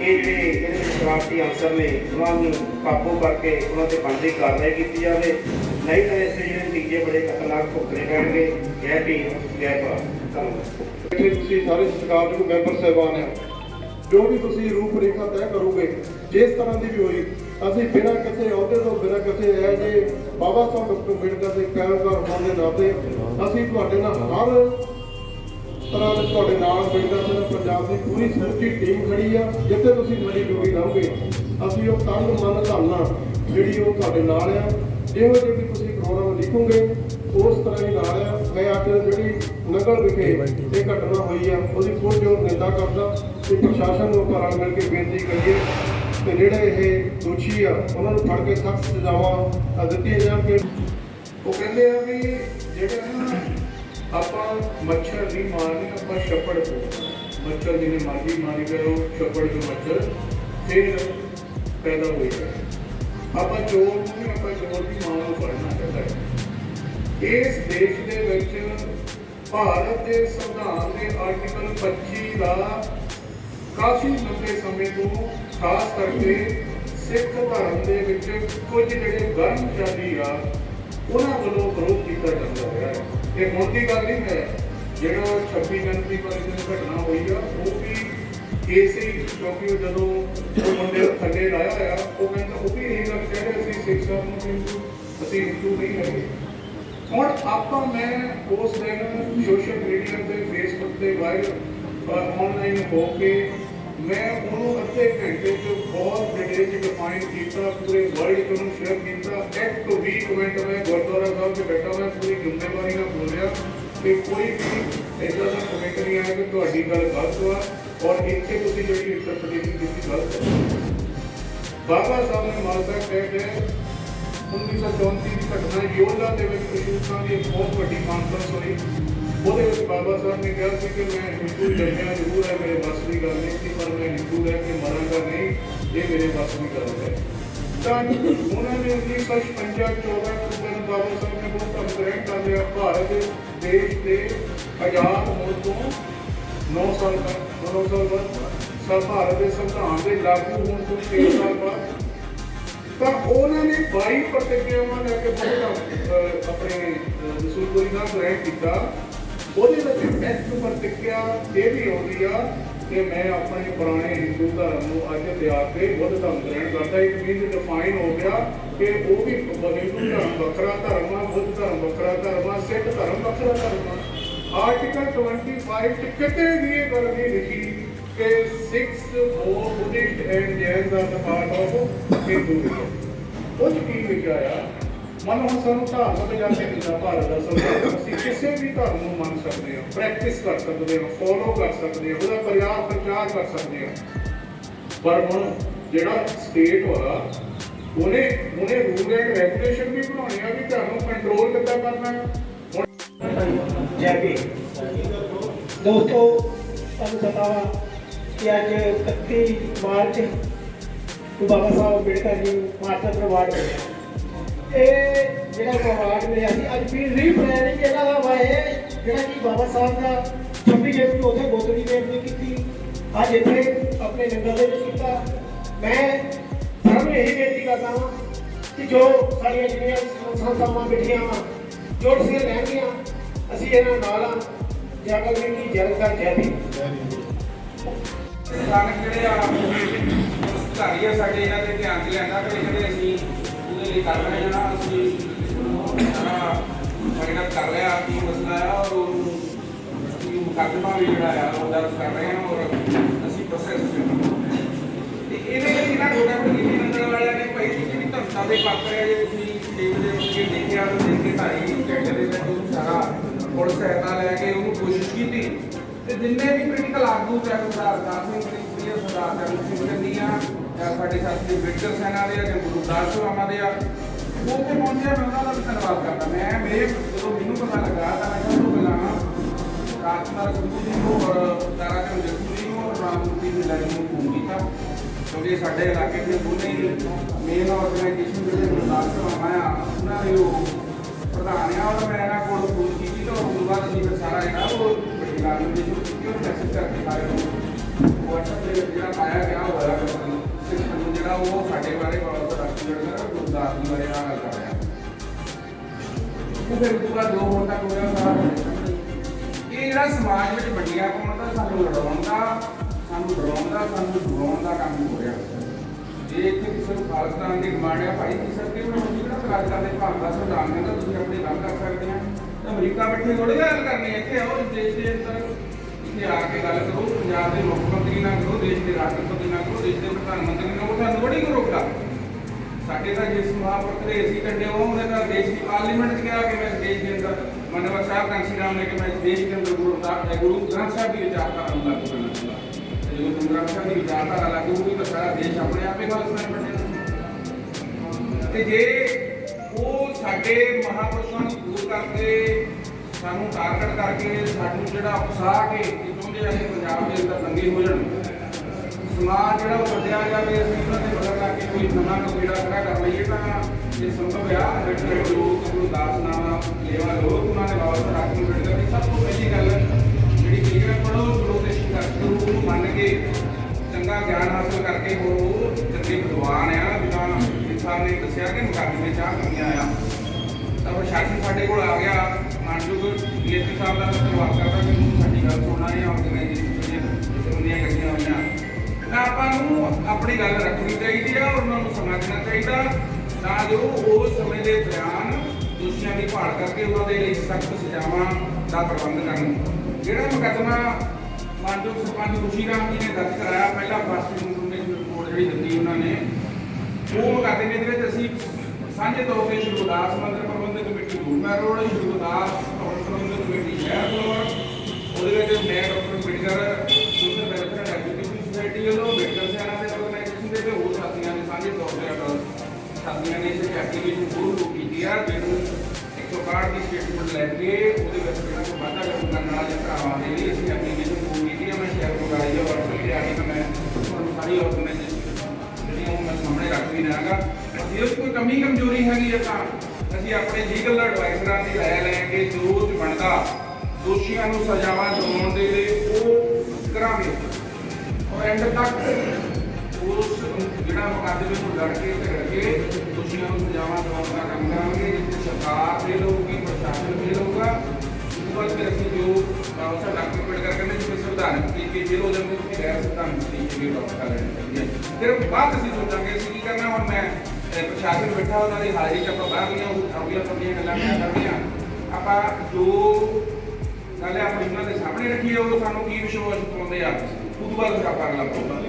ਇਹ ਜਿਹੜੇ ਇਹਦੇ ਸ਼ਰਾਰਤੀ ਅਫਸਰ ਨੇ, ਉਹਨਾਂ ਨੂੰ ਕਾਬੂ ਕਰਕੇ ਉਹਨਾਂ ਤੇ ਬਣਦੀ ਕਾਰਵਾਈ ਕੀਤੀ ਜਾਵੇ। ਨਹੀਂ ਤਾਂ ਇਸ ਜਿਹੜੇ ਨਤੀਜੇ ਬੜੇ ਖਤਰਨਾਕ ਭੁਗਤਣੇ ਪੈਣਗੇ। ਜੈ ਭੀਮ, ਜੈ ਭਾਰਤ। ਤੁਸੀਂ ਸਾਰੇ ਸਤਿਕਾਰਯੋਗ ਮੈਂਬਰ ਸਾਹਿਬਾਨ ਆ, ਜੋ ਵੀ ਤੁਸੀਂ ਰੂਪ ਰੇਖਾ ਤੈਅ ਕਰੋਗੇ, ਜਿਸ ਤਰ੍ਹਾਂ ਦੀ ਵੀ ਹੋਈ, ਅਸੀਂ ਬਿਨਾਂ ਕਿਸੇ ਅਹੁਦੇ ਤੋਂ, ਬਿਨਾਂ ਕਿਸੇ ਹੈ ਜੇ ਬਾਬਾ ਸਾਹਿਬ ਡਾਕਟਰ ਅੰਬੇਡਕਰ ਦੇ ਪੈਰੋਕਾਰ ਹੋਣ ਦੇ ਨਾਤੇ ਅਸੀਂ ਤੁਹਾਡੇ ਨਾਲ ਹਰ ਤਰ੍ਹਾਂ ਦੇ ਤੁਹਾਡੇ ਨਾਲ ਅੰਬੇਡਕਰ ਦੇ ਪੰਜਾਬ ਦੀ ਪੂਰੀ ਸਮੁੱਚੀ ਟੀਮ ਖੜੀ ਆ, ਜਿੱਥੇ ਤੁਸੀਂ ਮੇਰੀ ਡਿਊਟੀ ਲਾਓਗੇ। ਅਸੀਂ ਉਹ ਤੰਗ ਮਨ ਧਾਰਨਾ ਜਿਹੜੀ ਉਹ ਤੁਹਾਡੇ ਨਾਲ ਆ। ਜਿਹੋ ਜਿਹੇ ਵੀ ਤੁਸੀਂ ਪ੍ਰੋਗਰਾਮ ਲਿਖੋਗੇ, ਉਸ ਤਰ੍ਹਾਂ ਹੀ ਨਾਲ ਆ। ਮੈਂ ਅੱਜ ਜਿਹੜੀ ਨਗਰ ਵਿਖੇ ਇਹ ਘਟਨਾ ਹੋਈ ਆ, ਉਹਦੀ ਕੋਈ ਜ਼ੋਰ ਨਿੰਦਾ ਕਰਦਾ ਤੇ ਪ੍ਰਸ਼ਾਸਨ ਨੂੰ ਆਪਾਂ ਰਲ ਮਿਲ ਕੇ ਬੇਨਤੀ ਕਰੀਏ ਤੇ ਜਿਹੜੇ ਇਹ ਦੋਸ਼ੀ ਆ, ਉਹਨਾਂ ਨੂੰ ਫੜ ਕੇ ਸਖਤ ਸਜ਼ਾਵਾਂ ਦਿੱਤੀਆਂ ਜਾਣ ਕਿ ਉਹ ਕਹਿੰਦੇ ਆ ਵੀ ਜਿਹੜੇ ਆਪਾਂ ਮੱਛਰ ਨਹੀਂ ਮਾਰਨੀ ਆਪਾਂ ਛੱਪੜ ਤੋਂ ਮੱਛਰ ਜਿਹਨੇ ਮਰਜ਼ੀ ਮਾਰੀ ਕਰੋ ਛੱਪੜ ਤੋਂ ਮੱਛਰ ਫਿਰ ਪੈਦਾ ਹੋਏਗਾ ਆਪਾਂ ਚੋਰ ਨੂੰ ਆਪਾਂ ਚੋਰ ਦੀ ਮਾਂ ਨੂੰ ਫੜਨਾ ਚਾਹੀਦਾ ਹੈ। ਇਸ ਦੇਸ਼ ਦੇ ਵਿੱਚ ਭਾਰਤ ਦੇ ਸੰਵਿਧਾਨ ਦੇ ਆਰਟੀਕਲ 25 ਦਾ ਕਾਫੀ ਲੰਬੇ ਸਮੇਂ ਤੋਂ ਖਾਸ ਕਰਕੇ ਸਿੱਖ ਧਰਮ ਦੇ ਵਿੱਚ ਕੁਝ ਜਿਹੜੇ ਗਰਮਚਾਰੀ ਆ, ਉਹਨਾਂ ਵੱਲੋਂ ਵਿਰੋਧ ਕੀਤਾ ਜਾਂਦਾ ਹੈ। ਇਹ ਹੁਣ ਦੀ ਗੱਲ ਨਹੀਂ ਹੈ ਜਿਹੜਾ 26 ਜਨਵਰੀ ਵਾਲੀ ਦਿਨ ਘਟਨਾ ਹੋਈ ਆ ਉਹ ਵੀ ਇਸੇ ਕਿਉਂਕਿ ਉਹ ਜਦੋਂ ਉਹ ਮੁੰਡੇ ਨੂੰ ਥੱਲੇ ਲਾਇਆ ਹੋਇਆ ਉਹ ਕਹਿੰਦਾ ਉਹ ਵੀ ਇਹ ਗੱਲ ਕਹਿ ਰਹੇ ਸੀ ਸਿੱਖ ਧਰਮ ਨੂੰ ਹਿੰਦੂ ਅਸੀਂ ਹਿੰਦੂ ਨਹੀਂ ਹੈਗੇ ਹੁਣ ਆਪਾਂ ਮੈਂ ਉਸ ਦਿਨ ਸੋਸ਼ਲ ਮੀਡੀਆ ਤੇ ਫੇਸਬੁੱਕ ਤੇ ਵਾਇਰਲ ਆਨਲਾਈਨ ਹੋ ਕੇ ਮੈਂ ਉਹਨੂੰ ਅੱਧੇ ਘੰਟੇ ਚ ਬਹੁਤ ਡਿਟੇਲ ਚ ਡਿਫਾਈਨ ਕੀਤਾ, ਪੂਰੇ ਵਰਲਡ ਚ ਉਹਨੂੰ ਸ਼ੇਅਰ ਕੀਤਾ। ਇੱਕ ਤੋਂ 20 ਕਮੈਂਟ ਮੈਂ ਗੁਰਦੁਆਰਾ ਸਾਹਿਬ 'ਚ ਬੈਠਾ ਮੈਂ ਪੂਰੀ ਜ਼ਿੰਮੇਵਾਰੀ ਨਾਲ ਬੋਲਿਆ ਕਿ ਕੋਈ ਵੀ ਇਦਾਂ ਦਾ ਕਮੈਂਟ ਨਹੀਂ ਆਇਆ ਕਿ ਤੁਹਾਡੀ ਗੱਲ ਗਲਤ ਵਾ, ਔਰ ਇੱਥੇ ਤੁਸੀਂ ਜਿਹੜੀ ਇੰਟਰਪ੍ਰੀਟੇਸ਼ਨ ਕੀਤੀ ਗਲਤ ਹੈ। ਬਾਬਾ ਸਾਹਿਬ ਨੇ ਮਾਲਦਾ ਕਹਿ ਕੇ 1934 ਦੀ ਘਟਨਾ ਯੋਲਾ ਦੇ ਵਿੱਚ ਕਸ਼ੂਰਾਂ ਦੀ ਬਹੁਤ ਵੱਡੀ ਕਾਨਫਰੰਸ ਹੋਈ। ਉਹਦੇ ਵਿੱਚ ਬਾਬਾ ਸਾਹਿਬ ਨੇ ਕਿਹਾ ਸੀ ਕਿ ਮੈਂ ਹਿੰਦੂ ਜੰਮਿਆ ਜ਼ਰੂਰ ਹੈ, ਮੇਰੇ ਵੱਸ ਦੀ ਗੱਲ ਨਹੀਂ ਸੀ, ਪਰ ਮੈਂ ਹਿੰਦੂ ਰਹਿ ਕੇ ਮਰਾਂਗਾ ਨਹੀਂ, ਇਹ ਮੇਰੇ ਵੱਸ ਦੀ ਗੱਲ ਹੈ। ਤਾਂ ਉਹਨਾਂ ਨੇ 1956 14 ਅਕਤੂਬਰ ਨੂੰ ਬਾਬਾ ਸਾਹਿਬ ਨੇ ਬਹੁਤ ਕੰਮ ਕਰ ਲਿਆ। ਭਾਰਤ ਦੇਸ਼ ਦੇ ਆਜ਼ਾਦ ਹੋਣ ਤੋਂ 9 ਸਾਲ ਤੱਕ 9 ਸਾਲ ਬਾਅਦ ਸਭ ਭਾਰਤ ਦੇ ਸੰਵਿਧਾਨ ਦੇ ਲਾਗੂ ਹੋਣ ਤੋਂ 6 ਸਾਲ ਬਾਅਦ। ਤਾਂ ਉਹਨਾਂ ਨੇ 22 ਪ੍ਰਤੀਕਿਰਿਆਵਾਂ ਲੈ ਕੇ ਬਹੁਤ ਆਪਣੇ ਰਸੂਲਪੁਰੀ ਨਾਲ ਗ੍ਰਹਿਣ ਕੀਤਾ। ਉਹਦੇ ਵਿੱਚ ਇੱਕ ਪ੍ਰਤੀਕਿਰਿਆ ਇਹ ਵੀ ਆਉਂਦੀ ਆ ਕਿ ਮੈਂ ਆਪਣੇ ਪੁਰਾਣੇ ਹਿੰਦੂ ਧਰਮ ਨੂੰ ਅੱਜ ਤਿਆਗ ਕੇ ਬੁੱਧ ਧਰਮ ਗ੍ਰਹਿਣ ਕਰਦਾ। ਇੱਕ ਮੀਨਸ ਡਿਫਾਈਨ ਹੋ ਗਿਆ ਕਿ ਉਹ ਵੀ ਹਿੰਦੂ ਧਰਮ ਵੱਖਰਾ ਧਰਮ ਆ, ਬੁੱਧ ਧਰਮ ਵੱਖਰਾ ਧਰਮ ਆ, ਸਿੱਖ ਧਰਮ ਵੱਖਰਾ ਧਰਮ ਆ। ਆਰਟੀਕਲ 25 ਚ ਕਿਤੇ ਵੀ ਇਹ ਗੱਲ ਨਹੀਂ ਲਿਖੀ ਕਿ ਸਿਕਸ ਉਹ ਬੁੱਧਿਸਟ ਐਂਡ ਜੈਨ ਦਾ ਪਾਰਟ ਆਫ ਹਿੰਦੂਇਜ਼ਮ ਉਹ ਕੀ ਲਿਖਿਆ ਆ ਮਨ ਹੁਣ ਸਾਨੂੰ ਧਾਰਮਿਕ ਜਾ ਕੇ ਦਿੰਦਾ ਭਾਰਤ ਦਾ ਸੰਵਿਧਾਨ ਅਸੀਂ ਕਿਸੇ ਵੀ ਧਰਮ ਨੂੰ ਮੰਨ ਸਕਦੇ ਹਾਂ ਪ੍ਰੈਕਟਿਸ ਕਰ ਸਕਦੇ ਹਾਂ ਫੋਲੋ ਕਰ ਸਕਦੇ ਹਾਂ, ਉਹਦਾ ਪ੍ਰਚਾਰ ਪ੍ਰਚਾਰ ਕਰ ਸਕਦੇ ਹਾਂ। ਪਰ ਹੁਣ ਜਿਹੜਾ ਸਟੇਟ ਵਾਲਾ ਉਹਨੇ ਉਹਨੇ ਰੂਲ ਐਂਡ ਰੈਗੂਲੇਸ਼ਨ ਵੀ ਬਣਾਉਣੇ ਆ ਵੀ ਤੁਹਾਨੂੰ ਕੰਟਰੋਲ ਕਿੱਦਾਂ ਕਰਨਾ ਹੈ। ਜੈ ਭੀਮ ਦੋਸਤੋ, ਤੁਹਾਨੂੰ ਪਤਾ ਵਾ ਕਿ ਅੱਜ 31 ਮਾਰਚ ਬਾਬਾ ਸਾਹਿਬ ਅੰਬੇਡਕਰ ਜੀ ਨੂੰ ਅਵਾਰਡ ਮਿਲਿਆ ਇਹ ਜਿਹੜਾ ਅਵਾਰਡ ਮਿਲਿਆ ਸੀ, ਅੱਜ ਵੀ ਰੀਪਲੈਨਿੰਗ ਇਹਨਾਂ ਦਾ ਵਾ ਜਿਹੜਾ ਕਿ ਬਾਬਾ ਸਾਹਿਬ ਦਾ 26 ਜਨਵਰੀ ਨੂੰ ਉੱਥੇ ਗੋਤਰੀ ਗੇਟ ਨੇ ਕੀਤੀ। ਅੱਜ ਇੱਥੇ ਆਪਣੇ ਨੰਗਲ ਦੇ ਵਿੱਚ ਕੀਤਾ। ਮੈਂ ਸਾਰਿਆਂ ਨੂੰ ਇਹੀ ਬੇਨਤੀ ਕਰਦਾ ਹਾਂ ਕਿ ਜੋ ਸਾਡੀਆਂ ਜਿਹੜੀਆਂ ਸੰਸਥਾਵਾਂ ਬੈਠੀਆਂ ਵਾ, ਜੋ ਤੁਸੀਂ ਲੈਣਗੀਆਂ ਅਸੀਂ ਇਹਨਾਂ ਨਾਲ ਆ। ਜਾਗਲ ਵੀ ਕੀ ਜਲ ਕਰ ਜੈ ਵੀ ਜਿਹੜੇ ਆ ਧਾਰੀ ਸਾਡੇ ਇਹਨਾਂ ਦੇ ਧਿਆਨ 'ਚ ਲਿਆਂਦਾ ਕਿ ਜਿਹੜੇ ਅਸੀਂ ਲਈ ਕਰ ਰਹੇ ਹਾਂ ਨਾ ਅਸੀਂ ਸਾਰਾ ਸਾਡੇ ਨਾਲ ਕਰ ਰਿਹਾ ਕੀ ਮਸਲਾ ਆ ਔਰ ਉਹਨੂੰ ਅਸੀਂ ਮੁਕੱਦਮਾ ਵੀ ਜਿਹੜਾ ਆ ਉਹ ਦਰਜ ਕਰ ਰਹੇ ਹਾਂ ਔਰ ਅਸੀਂ ਪ੍ਰੋਸੈਸ ਤੇ ਇਹਦੇ ਵਿੱਚ ਨਾ ਗੋਡਾ ਪੱਟੀ ਨੰਗਲ ਵਾਲਿਆਂ ਨੇ ਭਾਈ ਜੀ ਜਿਹੜੀ ਧਮਕਾ ਦੇ ਪਾਤਰ ਹੈ ਜੇ ਤੁਸੀਂ ਟੀਵੀ ਦੇ ਉੱਤੇ ਦੇਖਿਆ ਤਾਂ ਦੇਖ ਕੇ ਢਾਈ ਘੰਟੇ ਦੇ ਵਿੱਚ ਉਹਨੂੰ ਸਾਰਾ ਪੁਲਿਸ ਸਹਾਇਤਾ ਲੈ ਕੇ ਉਹਨੂੰ ਕੋਸ਼ਿਸ਼ ਕੀਤੀ। ਤੇ ਜਿੰਨੇ ਵੀ ਕ੍ਰਿਟੀਕਲ ਆਗੂ ਚਾਹੇ ਸਰਦਾਰ ਦਾਸ ਸਿੰਘ ਦੀ ਕੁੜੀ ਆ, ਸਰਦਾਰ ਚਰਨ ਸਿੰਘ ਗੰਦੀਆਂ ਜਾਂ ਸਾਡੇ ਸਾਥੀ ਵਿਕਟਰ ਸੈਨਾ ਦੇ ਆ ਜਾਂ ਗੁਰਦਾਸ ਸ਼ਰਮਾ ਦੇ ਆ। ਉਹ ਤੇ ਪਹੁੰਚਿਆ ਮੈਂ ਉਹਨਾਂ ਦਾ ਵੀ ਧੰਨਵਾਦ ਕਰਦਾ। ਮੈਂ ਮੇਰੇ ਜਦੋਂ ਮੈਨੂੰ ਪਤਾ ਲੱਗਾ, ਤਾਂ ਮੈਂ ਸਭ ਤੋਂ ਪਹਿਲਾਂ ਰਾਜਕੁਮਾਰ ਸੰਧੂ ਜੀ ਨੂੰ ਔਰ ਤਾਰਾ ਚੰਦ ਜੱਸੂ ਜੀ ਨੂੰ ਔਰ ਰਾਮਮੂਰਤੀ ਦੀ ਨੂੰ ਫੋਨ ਕੀਤਾ। ਕਿਉਂਕਿ ਸਾਡੇ ਇਲਾਕੇ ਦੇ ਦੋਨੇ ਹੀ ਮੇਨ ਆਰਗੇਨਾਈਜੇਸ਼ਨ ਜਿਹੜੇ ਗੁਰਦਾਸ ਸ਼ਰਮਾ ਆ, ਉਹਨਾਂ ਦੇ ਉਹ ਪ੍ਰਧਾਨ ਆ ਔਰ ਮੈਂ ਇਹਨਾਂ ਕੋਲ ਫੋਨ ਕੀਤੀ ਤਾਂ ਉਸ ਬਾਅਦ ਅਸੀਂ ਫਿਰ ਸਾਰਾ ਜਿਹੜਾ ਉਹ ਬੜੀ ਗੱਲ ਨੂੰ ਜਿਹਨੂੰ ਕੀਤੀ ਮੈਸੇਜ ਕਰਕੇ ਸਾਰੇ ਨੂੰ WhatsApp ਦੇ ਜਿਹੜਾ ਪਾਇਆ ਗਿਆ ਹੋਇਆ ਸਿਸਟਮ ਜਿਹੜਾ ਉਹ ਸਾਡੇ ਬਾਰੇ ਬਹੁਤ ਦੱਸ ਜਿਹੜਾ ਗੁਰਦਾਸ ਜੀ ਬਾਰੇ ਨਾਲ ਗੱਲ ਕਰ ਰਿਹਾ। ਉਹ ਫਿਰ ਉਸ ਦੋ ਹੋਰ ਤੱਕ ਹੋਇਆ ਸਾਰਾ ਇਹ ਜਿਹੜਾ ਸਮਾਜ ਵਿੱਚ ਵੰਡੀਆਂ ਪਾਉਣ ਦਾ ਸਾਨੂੰ ਲੜਾਉਣ ਦਾ, ਸਾਨੂੰ ਡਰਾਉਣ ਦਾ, ਸਾਨੂੰ ਡਰਾਉਣ ਦਾ ਕੰਮ ਹੋ ਰਿਹਾ। ਜੇ ਇੱਥੇ ਕਿਸੇ ਨੂੰ ਖਾਲਸਤਾਨ ਦੀ ਡਿਮਾਂਡ ਹੈ ਭਾਈ ਕੀ ਸਕਦੇ ਹੋ ਜਿਹੜਾ ਖਾਲਸਤਾਨ ਦੇ ਭਾਰਤ ਦਾ ਸੰਵਿਧਾਨ ਕਹਿੰਦਾ ਤੁਸੀਂ ਆਪਣੀ ਗੱਲ ਕਰ ਸਕਦੇ ਆ। ਅਮਰੀਕਾ ਬੈਠੇ ਥੋੜੀ ਗੱਲ ਕਰਨੀ ਇੱਥੇ ਆਓ, ਦੇਸ਼ ਦੇ ਅੰਦਰ ਇੱਥੇ ਆ ਕੇ ਗੱਲ ਕਰੋ, ਪੰਜਾਬ ਦੇ ਮੁੱਖ ਦੇਸ਼ ਦੇ ਰਾਸ਼ਟਰਪਤੀ ਨਾ ਕਰੋ, ਦੇਸ਼ ਦੇ ਪ੍ਰਧਾਨ ਮੰਤਰੀ ਨਾ ਕਰੋ, ਤੁਹਾਨੂੰ ਬੜੀ ਕੋ ਰੋਕਦਾ ਸਾਡੇ ਤਾਂ ਜਿਸ ਮਹਾਂਪੁਰਖ ਦੇ ਅਸੀਂ ਕੱਢੇ ਉਹ ਉਹਨੇ ਤਾਂ ਦੇਸ਼ ਦੀ ਪਾਰਲੀਮੈਂਟ 'ਚ ਕਿਹਾ ਕਿ ਮੈਂ ਇਸ ਦੇਸ਼ ਦੇ ਅੰਦਰ ਮਨਵਰ ਸਾਹਿਬ ਕਾਂਸੀ ਰਾਮ ਨੇ ਕਿ ਮੈਂ ਇਸ ਦੇਸ਼ ਦੇ ਅੰਦਰ ਗੁਰੂ ਦਾ ਗੁਰੂ ਗ੍ਰੰਥ ਸਾਹਿਬ ਦੀ ਵਿਚਾਰਧਾਰਾ ਨੂੰ ਲਾਗੂ ਕਰਨਾ ਚਾਹੁੰਦਾ। ਤੇ ਜਦੋਂ ਗੁਰੂ ਗ੍ਰੰਥ ਸਾਹਿਬ ਦੀ ਵਿਚਾਰਧਾਰਾ ਲਾਗੂ ਹੋਊਗੀ ਤਾਂ ਸਾਰਾ ਦੇਸ਼ ਆਪਣੇ ਆਪੇ ਖਾਲਸਾ ਬਣੇਗਾ ਤੇ ਜੇ ਉਹ ਸਾਡੇ ਮਹਾਪੁਰਸ਼ਾਂ ਨੂੰ ਦੂਰ ਕਰਕੇ ਸਾਨੂੰ ਟਾਰਗੇਟ ਕਰਕੇ ਸਾਨੂੰ ਜਿਹੜਾ ਉਕਸਾ ਕੇ ਕਿ ਚਾਹੁੰਦੇ ਆ ਕਿ ਪੰਜਾਬ ਦੇ ਅੰਦਰ ਦੰਗੇ ਹੋ ਜਾਣ। ਸਮਾਜ ਜਿਹੜਾ ਉਹ ਵੱਡਿਆ ਜਾਵੇ, ਅਸੀਂ ਉਹਨਾਂ ਦੇ ਬਦਲ ਲਾ ਕੇ ਕੋਈ ਨਵਾਂ ਕਬੀਲਾ ਖੜਾ ਕਰ ਲਈਏ ਤਾਂ ਇਹ ਸੰਭਵ ਆ। ਜਿਹੜੇ ਲੋਕ, ਗੁਰੂ ਨਾਮ, ਲੇਵਾ ਲੋਕ, ਉਹਨਾਂ ਦੇ ਬਾਬਾ ਸਾਹਿਬ ਨੂੰ ਬਿੜਦਾ ਸਭ ਤੋਂ ਪਹਿਲੀ ਗੱਲ ਜਿਹੜੀ ਕਲੀਅਰ ਪੜੋ ਉਪਦੇਸ਼ ਕਰਕੇ ਉਹਨੂੰ ਮੰਨ ਕੇ ਚੰਗਾ ਗਿਆਨ ਹਾਸਲ ਕਰਕੇ ਉਹ ਚੰਗੇ ਵਿਦਵਾਨ ਆ। ਜਿਨ੍ਹਾਂ ਨੇ ਦੱਸਿਆ ਕਿ ਮੁਕਾਬਲੇ ਚਾਹ ਕਮੀਆਂ ਆ। ਤਾਂ ਪ੍ਰਸ਼ਾਸਨ ਸਾਡੇ ਕੋਲ ਆ ਗਿਆ। ਮਾਨਯੋਗ ਡੀਐਸਪੀ ਸਾਹਿਬ ਦਾ ਧੰਨਵਾਦ ਕਰਦਾ ਕਿ ਤੁਸੀਂ ਸਾਡੀ ਗੱਲ ਸੁਣਨਾ ਹੈ ਆਰਗੇਨਾਈਜੇਸ਼ਨ ਦੀਆਂ ਬੰਦੀਆਂ ਇਕੱਠੀਆਂ ਹੋਈਆਂ। ਤਾਂ ਆਪਾਂ ਨੂੰ ਆਪਣੀ ਗੱਲ ਰੱਖਣੀ ਚਾਹੀਦੀ ਆ, ਉਹਨਾਂ ਨੂੰ ਸਮਝਣਾ ਚਾਹੀਦਾ। ਤਾਂ ਜੋ ਉਸ ਸਮੇਂ ਦੇ ਬਿਆਨ ਦੋਸ਼ੀਆਂ ਦੀ ਭਾਲ ਕਰਕੇ ਉਹਨਾਂ ਦੇ ਲਈ ਸਖਤ ਸਜ਼ਾਵਾਂ ਦਾ ਪ੍ਰਬੰਧ ਕਰਨ। ਜਿਹੜਾ ਮੁਕੱਦਮਾ ਮਾਨਯੋਗ ਸਰਪੰਚ ਖੁਸ਼ੀ ਰਾਮ ਜੀ ਨੇ ਦਰਜ ਕਰਾਇਆ, ਪਹਿਲਾ ਫਸਟ ਇਨਫੋਰਮੇਸ਼ਨ ਰਿਪੋਰਟ ਜਿਹੜੀ ਦਿੱਤੀ ਉਹਨਾਂ ਨੇ, ਉਹ ਮੁਕੱਦਮੇ ਦੇ ਵਿੱਚ ਅਸੀਂ ਸਾਂਝੇ ਤੌਰ ਤੇ ਸ਼੍ਰੀ ਗੁਰਦਾਸ ਮੰਦਿਰ ਕਮੇਟੀ ਦੂਰਮਾ ਰੋਡ ਸ਼੍ਰੀ ਗੁਰਦਾਸ ਭਵਨ ਪ੍ਰਬੰਧਕ ਕਮੇਟੀ ਸ਼ਹਿਰ ਫਲੋਰ ਉਹਦੇ ਵਿੱਚ ਮੈਂ doctor Ambedkar social welfare and education society ਵੱਲੋਂ, ਅੰਬੇਡਕਰ ਸਿਆਣਾ ਦੇ ਆਰਗੇਨਾਈਜੇਸ਼ਨ ਦੇ ਤੇ ਹੋਰ ਸਾਥੀਆਂ ਨੇ ਸਾਂਝੇ ਤੌਰ ਤੇ ਅਟਲ ਸਾਥੀਆਂ ਨੇ ਇਸ ਐਪਲੀਕੇਸ਼ਨ ਪੂਰੀ ਕੀਤੀ ਆ। ਜਿਹਨੂੰ 161 ਦੀ ਸਟੇਟਮੈਂਟ ਲੈ ਕੇ ਉਹਦੇ ਵਿੱਚ ਜਿਹੜਾ ਕੋਈ ਵਾਧਾ ਕਰਨ ਨਾਲ ਜਾਂ ਭਰਾਵਾਂ ਦੇ ਲਈ ਅਸੀਂ ਐਪਲੀਕੇਸ਼ਨ ਪੂਰੀ ਕੀਤੀ ਆ, ਮੈਂ ਸ਼ੇਅਰ ਕਰਵਾਈ ਆ WhatsApp ਤੇ ਆ ਕੇ ਤਾਂ ਮੈਂ ਤੁਹਾਨੂੰ ਸਾਰੀ ਆਰਗੇਨਾਈਜੇਸ਼ਨ ਜਿਹੜੀਆਂ ਉਹ ਮੈਂ ਸਾਹਮਣੇ ਰੱਖ ਵੀ ਰਹਾਂਗਾ ਜੇ ਉਸ ਕੋਈ ਕਮੀ ਕਮਜ਼ੋਰੀ ਹੈਗੀ ਹੈ ਤਾਂ। ਅਸੀਂ ਆਪਣੇ ਲੀਗਲ ਐਡਵਾਈਜ਼ਰਾਂ ਦੀ ਰਾਏ ਲੈ ਕੇ ਜੋ ਬਣਦਾ। ਦੋਸ਼ੀਆਂ ਨੂੰ ਸਜ਼ਾਵਾਂ ਦਿਵਾਉਣ ਦੇ ਲਈ ਉਹ ਕਰਾਂਗੇ। ਔਰ ਐਂਡ ਤੱਕ ਉਸ ਜਿਹੜਾ ਮੁਕੱਦਮੇ ਨੂੰ ਲੜ ਕੇ ਤੇ ਕੇ ਦੋਸ਼ੀਆਂ ਨੂੰ ਸਜ਼ਾਵਾਂ ਦਿਵਾਉਣ ਦਾ ਕੰਮ ਕਰਾਂਗੇ ਜਿਸ ਸਰਕਾਰ ਦੇ ਲਊਗੀ ਪ੍ਰਸ਼ਾਸਨ ਦੇ ਲਊਗਾ ਉਸ ਫਿਰ ਅਸੀਂ ਜੋ ਸਾਡਾ ਡਾਕੂਮੈਂਟ ਕਰ ਕਹਿੰਦੇ ਜਿਵੇਂ ਸੰਵਿਧਾਨਕ ਤਰੀਕੇ ਜੇ ਹੋ ਜਾਂਦੇ ਗੈਰ ਸੰਵਿਧਾਨਕ ਤਰੀਕੇ ਵੀ ਅਡਾਪਟ ਕਰ ਲੈਣੇ ਚਾਹੀਦੇ ਫਿਰ ਬਾਅਦ ਅਸੀਂ ਸੋਚਾਂਗੇ ਅਸੀਂ ਕੀ ਕਰਨਾ ਹੁਣ ਮੈਂ ਪ੍ਰਸ਼ਾਸਨ ਬੈਠਾ ਉਹਨਾਂ ਦੀ ਹਾਜ਼ਰੀ ਚ ਆਪਾਂ ਬਾਹਰਲੀਆਂ ਅਗਲੀਆਂ ਪੱਤੀਆਂ ਗੱਲਾਂ ਮੈਂ ਕਰਦੀ ਆ ਆਪਾਂ ਜੋ ਗੱਲ ਹੈ ਆਪਣੀ ਉਹਨਾਂ ਦੇ ਸਾਹਮਣੇ ਰੱਖੀਏ, ਉਹ ਸਾਨੂੰ ਕੀ ਵਿਸ਼ਵਾਸ ਪਾਉਂਦੇ ਆ? ਉਹ ਤੋਂ ਬਾਅਦ ਫਿਰ ਆਪਾਂ ਅਗਲਾ ਪ੍ਰੋਗਰਾਮ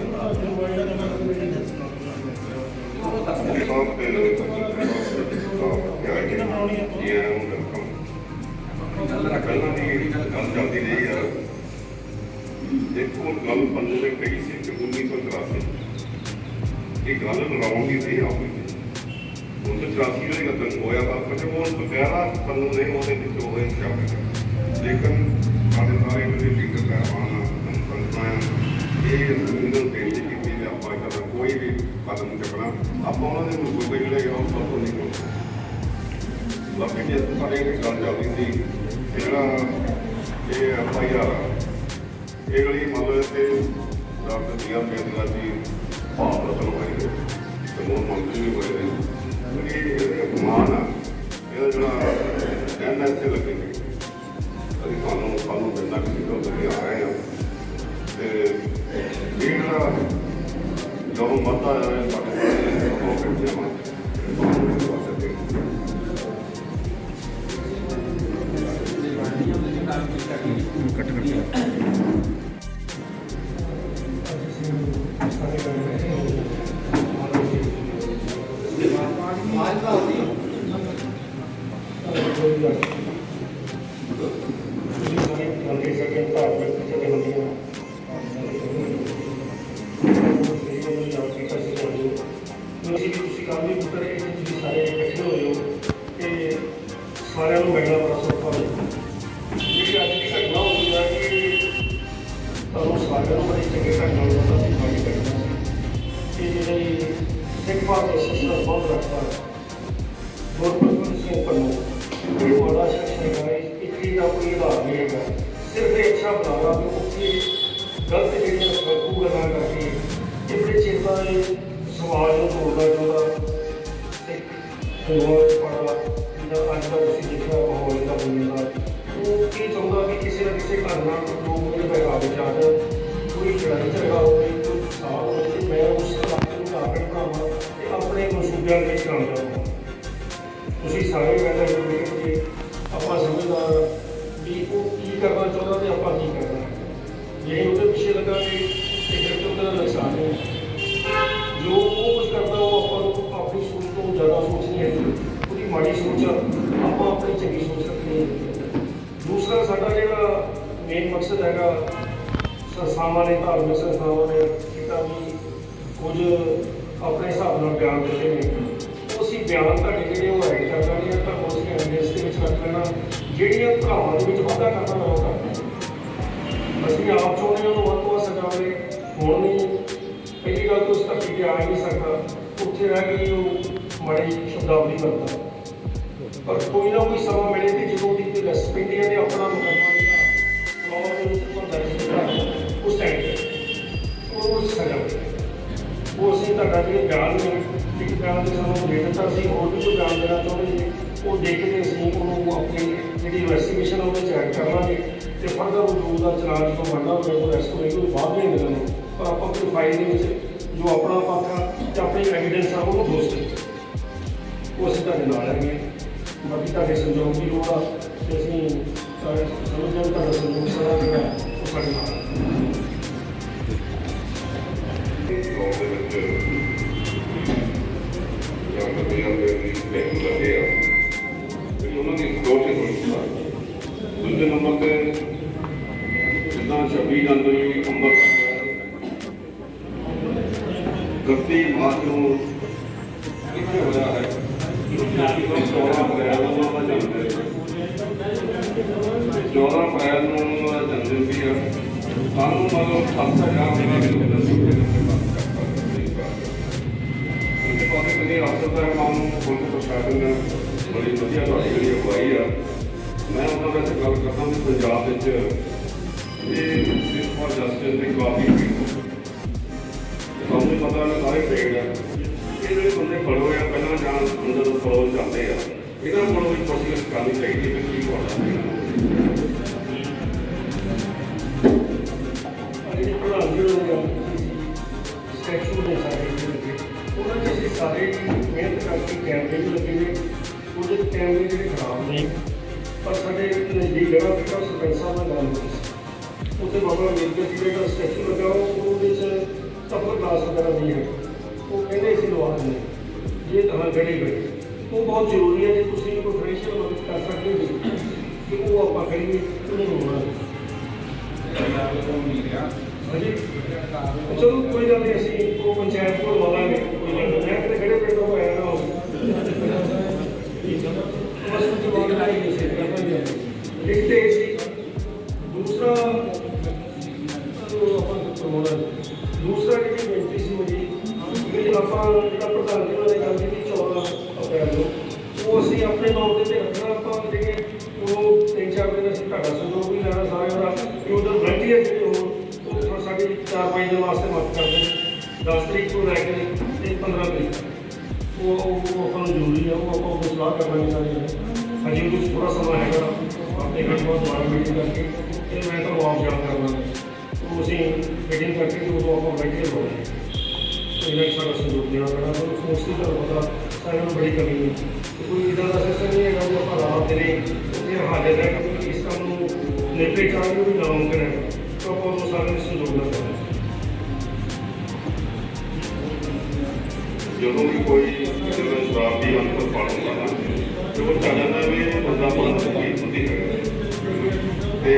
ਉਹ ਦੱਸ ਦਿਓ। ਸਾਹਿਬ ਦੇ ਲਈ ਇਹ ਹੈ ਉਹ ਵੈਲਕਮ ਗੱਲ ਰੱਖ ਪਹਿਲਾਂ ਦੀ ਗੱਲ ਚੱਲਦੀ ਰਹੀ ਆ ਦੇਖੋ ਗੱਲ ਬੰਦੇ ਨੇ ਕਹੀ ਸੀ ਕਿ 1984 ਇਹ ਗੱਲ ਲਗਾਉਣ ਦੀ ਸੀ ਆਪਣੀ। ਉਹ ਤਾਂ 84 ਜਿਹੜੀ ਗੱਲ ਹੋਇਆ ਤਾਂ ਫਿਰ ਉਹ ਤੋਂ ਪਹਿਲਾਂ ਕਾਨੂੰਨ ਉਹਦੇ ਵਿੱਚ ਹੋਏ ਸ਼ਾਮਿਲ ਲੇਕਿਨ ਸਾਡੇ ਸਾਰੇ ਜਿਹੜੇ ਲੀਡਰ ਸਾਹਿਬਾਨ ਸੰਸਥਾਵਾਂ ਇਹ ਇਹਨਾਂ ਬੇਨਤੀ ਕੀਤੀ ਵੀ ਆਪਾਂ ਇਹਦਾ ਕੋਈ ਵੀ ਕਦਮ ਚੁੱਕਣਾ। ਆਪਾਂ ਉਹਨਾਂ ਦੇ ਮੁਸੂਬੇ ਜਿਹੜੇ ਆ, ਉਹ ਤੋਂ ਨਹੀਂ ਕਰਨਾ ਬਾਕੀ ਜੇ ਸਾਡੇ ਇਹ ਗੱਲ ਚੱਲਦੀ ਸੀ, ਜਿਹੜਾ ਇਹ ਐਫ ਆਈ ਇਹ ਗਲੀ ਮਤਲਬ ਤੇ ਡਾਕਟਰ ਦੀਆਂ ਬੇਦਲਾ ਭਾਵ ਰਤਨ ਹੋਏ ਤੇ ਮੋਹਨ ਮੰਤਰੀ ਹੋਏ ਨੇ ਇਹ ਇਹ ਮਾਨ ਆ ਇਹ ਸਾਨੂੰ ਮਿਲਣਾ ਕਿਸੇ ਤੋਂ ਅਸੀਂ ਆ ਰਹੇ ਹਾਂ ਤੇ ਜਿਹੜਾ ਜਦੋਂ ਮਰਦਾ ਹੈ ਸਾਡੇ ਸਾਰੇ ਲੋਕ ਬੈਠੇ ਹਾਂ ਤੁਹਾਨੂੰ ਮੋਲ ਪਾਣਾ ਜਿਹੜਾ ਅੱਜ ਕੱਲ੍ਹ ਤੁਸੀਂ ਦੇਖਿਆ ਮਾਹੌਲ ਦਾ ਦੁਨੀਆ ਦਾ ਉਹ ਇਹ ਚਾਹੁੰਦਾ ਵੀ ਕਿਸੇ ਨਾ ਕਿਸੇ ਘਰ ਨਾਲ ਲੋਕ ਮੇਰੇ ਪੈਗਾ ਵਿੱਚ ਆ ਕੇ ਕੋਈ ਲੜਾਈ ਝਗੜਾ ਹੋਵੇ ਕੋਈ ਸਾਹ ਹੋਵੇ ਮੈਂ ਉਸ ਕੰਮ ਨੂੰ ਟਾਰਗੇਟ ਬਣਾਵਾਂ ਤੇ ਆਪਣੇ ਮਨਸੂਬਿਆਂ ਦੇ ਵਿੱਚ ਕੰਮ ਕਰਾਂ ਤੁਸੀਂ ਸਾਰੇ ਵੈਦਰ ਜੁੜੇ ਕਿ ਆਪਾਂ ਸਮਝਦਾਰ ਵੀ ਉਹ ਕੀ ਕਰਨਾ ਚਾਹੁੰਦਾ ਤੇ ਆਪਾਂ ਕੀ ਕਰਨਾ ਜਿਹੜੀ ਉਹਦੇ ਪਿੱਛੇ ਲੱਗਾ ਕਿ ਇਹ ਕ੍ਰਿਕਟ ਦਾ ਨੁਕਸਾਨ ਹੈ ਜੋ ਉਹ ਕੁਝ ਕਰਦਾ ਉਹ ਆਪਾਂ ਨੂੰ ਆਪਣੀ ਸੋਚ ਤੋਂ ਜ਼ਿਆਦਾ ਸੋਚ ਮਾੜੀ ਸੋਚ, ਆਪਾਂ ਆਪਣੀ ਚੰਗੀ ਸੋਚ ਰੱਖਣੀ ਹੈ। ਦੂਸਰਾ, ਸਾਡਾ ਜਿਹੜਾ ਮੇਨ ਮਕਸਦ ਹੈਗਾ, ਸੰਸਥਾਵਾਂ ਨੇ, ਧਾਰਮਿਕ ਸੰਸਥਾਵਾਂ ਨੇ ਕਿਤਾ ਵੀ ਕੁਝ ਆਪਣੇ ਹਿਸਾਬ ਨਾਲ ਬਿਆਨ ਦਿੰਦੇ ਨੇ। ਅਸੀਂ ਬਿਆਨ ਤੁਹਾਡੇ ਜਿਹੜੇ ਉਹ ਹੈਗੇ ਸਰਕਾਰੀ ਤਾਂ ਉਸ ਕੈਂਡੀਡੇਟਸ ਦੇ ਵਿੱਚ ਰੱਖ ਲੈਣਾ। ਜਿਹੜੀਆਂ ਭਰਾਵਾਂ ਦੇ ਵਿੱਚ ਵਾਧਾ ਕਰਨਾ ਲੋਕ ਕਰਦੇ ਅਸੀਂ ਆਪ ਚਾਹੁੰਦੇ ਹਾਂ ਉਹ ਵੱਧ ਤੋਂ ਵੱਧ ਸਰਕਾਰੇ ਹੋਣ ਨਹੀਂ, ਪਹਿਲੀ ਗੱਲ ਤਾਂ ਉਸ ਤੱਕ ਤੇ ਆ ਹੀ ਨਹੀਂ ਸਕਦਾ। ਉੱਥੇ ਰਹਿ ਕੇ ਉਹ ਮਾੜੀ ਸ਼ਬਦਾਵਲੀ ਕਰਦਾ ਪਰ ਕੋਈ ਨਾ ਕੋਈ ਸਮਾਂ ਮਿਲੇ ਤੇ ਜਦੋਂ ਉਹਦੀ ਕੋਈ ਰੈਸਟ ਪੈਂਦੀ ਹੈ ਤੇ ਆਪਣਾ ਮੁਕੱਦਮਾ ਜਿਹੜਾ ਲਾਅ ਦੇ ਵਿੱਚ ਆਪਾਂ ਦਰਜ ਉਸ ਟਾਈਮ ਉਹ ਸਜ਼ਾ ਉਹ ਅਸੀਂ ਤੁਹਾਡਾ ਜਿਹੜੇ ਬਿਆਨ ਨੇ ਇੱਕ ਬਿਆਨ ਦੇ ਸਾਨੂੰ ਦੇ ਦਿੱਤਾ ਸੀ ਹੋਰ ਵੀ ਕੋਈ ਬਿਆਨ ਦੇਣਾ ਚਾਹੁੰਦੇ ਨੇ, ਉਹ ਦੇਖ ਕੇ ਅਸੀਂ ਉਹਨੂੰ ਆਪਣੀ ਜਿਹੜੀ ਇਨਵੈਸਟੀਗੇਸ਼ਨ ਉਹਦੇ ਚੈੱਕ ਕਰ ਲਾਂਗੇ ਤੇ ਫਰਦਰ ਉਹ ਦਾ ਚਲਾਨ ਤੋਂ ਬਣਨਾ ਹੋਵੇ ਉਹ ਰੈਸਟ ਹੋਏਗੀ ਉਹ ਬਾਅਦ ਵਿੱਚ ਮਿਲਣ। ਪਰ ਆਪਾਂ ਆਪਣੀ ਫਾਈਲ ਦੇ ਵਿੱਚ ਜੋ ਆਪਣਾ ਪੱਖ ਆ ਤੇ ਆਪਣੀ ਐਵੀਡੈਂਸ ਆ, ਉਹਨੂੰ ਦੋਸਤ ਉਹ ਅਸੀਂ ਤੁਹਾਡੇ ਨਾਲ ਹੈਗੇ ਬਾਕੀ ਤੁਹਾਡੇ ਸੰਯੋਗ ਦੀ ਲੋੜ ਆ ਤੇ ਅਸੀਂ ਸਾਰੇ ਸਮਝਦੇ ਹਾਂ ਤੁਹਾਡਾ ਸੰਯੋਗ ਸਾਰਾ ਜਿਹੜਾ ਹੈ, ਉਹ ਸਾਡੇ ਨਾਲ ਹੈ। ਚੌਂਕ ਦੇ ਵਿੱਚ ਜਾਂ ਕਬੀਰਾਂ ਦੇ ਵੀ ਭੇਜ ਲੱਗੇ ਆ ਜਿਹੜੀ ਉਹਨਾਂ ਦੀ ਸਕਿਉਰਟੀ ਹੋਣੀ ਚਾਹੀਦੀ ਦੂਜੇ ਨੰਬਰ ਤੇ ਜਿੱਦਾਂ 26 ਜਨਵਰੀ ਅੰਮ੍ਰਿਤਸਰ ਗੱਤੀ ਮਾਰਚ ਨੂੰ ਕਿੱਥੇ ਹੋਇਆ ਹੈ ਚੌਦਾਂ ਅਪ੍ਰੈਲ ਨੂੰ ਉਹਨਾਂ ਦਾ ਜਨਮ ਵੀ ਆ ਸਾਨੂੰ ਮਤਲਬ ਸੱਤ ਹਜ਼ਾਰ ਦੇ ਨਾਲ ਮਿਲਦਾ ਸੀ ਉਹਦੇ ਪਾਸੇ ਕਦੀ ਅਫਸਰ ਦਾ ਕੰਮ ਪੁਲਿਸ ਪ੍ਰਸ਼ਾਸਨ ਨੇ ਬੜੀ ਵਧੀਆ ਤੁਹਾਡੀ ਜਿਹੜੀ ਅਗਵਾਈ ਆ ਮੈਂ ਉਹਨਾਂ ਵਿੱਚ ਗੱਲ ਕਰਦਾ ਵੀ ਪੰਜਾਬ ਵਿੱਚ ਇਹ ਸਿਰਫ ਫॉर ਜਸਟਿਸ ਦੀ ਕਾਫੀ ਤੁਹਾਨੂੰ ਪਤਾ ਨਾ ਸਾਰੇ ਪੇੜ ਆ ਇਹ ਜਿਹੜੇ ਬੰਦੇ ਫੜੋ ਆ ਜਾਂ ਅੰਦਰ ਤੋਂ ਜਾਂਦੇ ਆ। ਇਹਨਾਂ ਕੋਲ ਵੀ ਕੋਸ਼ਿਸ਼ ਕਰਨੀ ਚਾਹੀਦੀ ਹੈ ਕਿ ਕੀ ਹੋਣਾ। ਜਿਹੜੇ ਪ੍ਰਧਾਨ ਜੀ ਸਟੈਚੂ ਦੇ ਸਾਰੇ ਉਹਨਾਂ ਦੇ ਅਸੀਂ ਸਾਰੇ ਮਿਹਨਤ ਕਰਕੇ ਕੈਮਰੇ ਵੀ ਲੱਗੇ ਨੇ। ਉਹਦੇ ਕੈਮਰੇ ਜਿਹੜੇ ਖਰਾਬ ਨੇ, ਪਰ ਸਾਡੇ ਨਜ਼ਦੀਕ ਜਗ੍ਹਾ ਤੇ ਸਰਪੰਚ ਸਾਹਿਬ ਨਾਲ ਗੱਲ ਹੋਈ ਸੀ ਉੱਥੇ ਬਾਬਾ ਅੰਬੇਦਕਰ ਜੀ ਦਾ ਜਿਹੜਾ ਸਟੈਚੂ ਲੱਗਾ ਉਹਦੇ ਵਿੱਚ ਟੱਪਰ ਗਲਾਸ ਵਗੈਰਾ ਨਹੀਂ ਹੈ। ਉਹ ਕਹਿੰਦੇ ਅਸੀਂ ਲਵਾ ਦਿੰਦੇ ਇਹ ਤਾਂ ਗੜੇ ਗਏ ਉਹ ਬਹੁਤ ਜ਼ਰੂਰੀ ਹੈ ਜੇ ਤੁਸੀਂ ਕੋਈ ਫਾਈਨੈਂਸ਼ੀਅਲ ਮਦਦ ਕਰ ਸਕਦੇ ਹੋ ਕਿ ਉਹ ਆਪਾਂ ਕਰੀਏ, ਉਹਨੂੰ ਹੋਣਾ ਹਾਂਜੀ। ਚਲੋ, ਕੋਈ ਗੱਲ ਨਹੀਂ, ਅਸੀਂ ਉਹ ਪੰਚਾਇਤ ਕੋਲ ਲਵਾਂਗੇ ਕੋਈ ਗੱਲ ਨਹੀਂ, ਮੈਂ ਕਿਤੇ ਕਿਹੜੇ ਪਿੰਡ ਤੋਂ ਆਇਆ ਨਾ ਬਸ ਉਹ ਜਵਾਬ ਨਹੀਂ ਦੇ ਸਕਦਾ ਲਿਖਤੇ ਸੀ। ਦੂਸਰਾ ਉਹ ਆਪਾਂ ਕਰਵਾਉਣਾ ਦੂਸਰਾ ਜਿਹੜੀ ਬੇਨਤੀ ਸੀ ਮੇਰੀ ਕਿ ਆਪਾਂ ਜਿਹੜਾ ਪ੍ਰਧਾਨ ਉਹ ਉਹ ਉਹ ਆਪਾਂ ਨੂੰ ਜ਼ਰੂਰੀ ਹੈ ਉਹ ਆਪਾਂ ਉਹ ਸਲਾਹ ਕਰਨੀ ਚਾਹੀਦੀ ਹੈ ਅਜੇ ਵੀ ਥੋੜਾ ਸਮਾਂ ਹੈਗਾ ਆਪਣੇ ਘਰ ਤੋਂ ਦੁਬਾਰਾ ਮੀਟਿੰਗ ਕਰਕੇ ਇਹ ਮੈਂ ਤੁਹਾਨੂੰ ਆਪ ਜਾਣ ਕਰਨਾ ਉਹ ਅਸੀਂ ਮੀਟਿੰਗ ਕਰਕੇ ਤੇ ਉਦੋਂ ਆਪਾਂ ਬੈਠੇ ਹੋਏ ਇਹਨਾਂ ਸਾਡਾ ਸਹਿਯੋਗ ਦੇਣਾ ਪੈਣਾ ਪਰ ਉਸ ਨੂੰ ਉਸੇ ਤਰ੍ਹਾਂ ਪਤਾ ਸਾਰਿਆਂ ਨੂੰ ਬੜੀ ਕਮੀ ਹੈ ਤੇ ਕੋਈ ਇਦਾਂ ਦਾ ਸਿਸਟਮ ਨਹੀਂ ਹੈਗਾ ਜੋ ਆਪਾਂ ਰਾਤ ਦੇ ਲਈ ਉੱਥੇ ਹਾਜ਼ਰ ਰਹਿ ਕੇ ਕਿਉਂਕਿ ਇਸ ਕੰਮ ਨੂੰ ਨਿਪਟੇ ਚਾਹਣ ਨੂੰ ਵੀ ਨਾਮੁਮਕਿਨ ਹੈ ਤਾਂ ਆਪਾਂ ਨੂੰ ਸਾਰਿਆਂ ਨੂੰ ਦਾ ਨਾ ਤੇ ਉਹ ਵੀ ਇਹ ਬੰਦਾ ਕੀ ਹੁੰਦੀ ਹੈ ਤੇ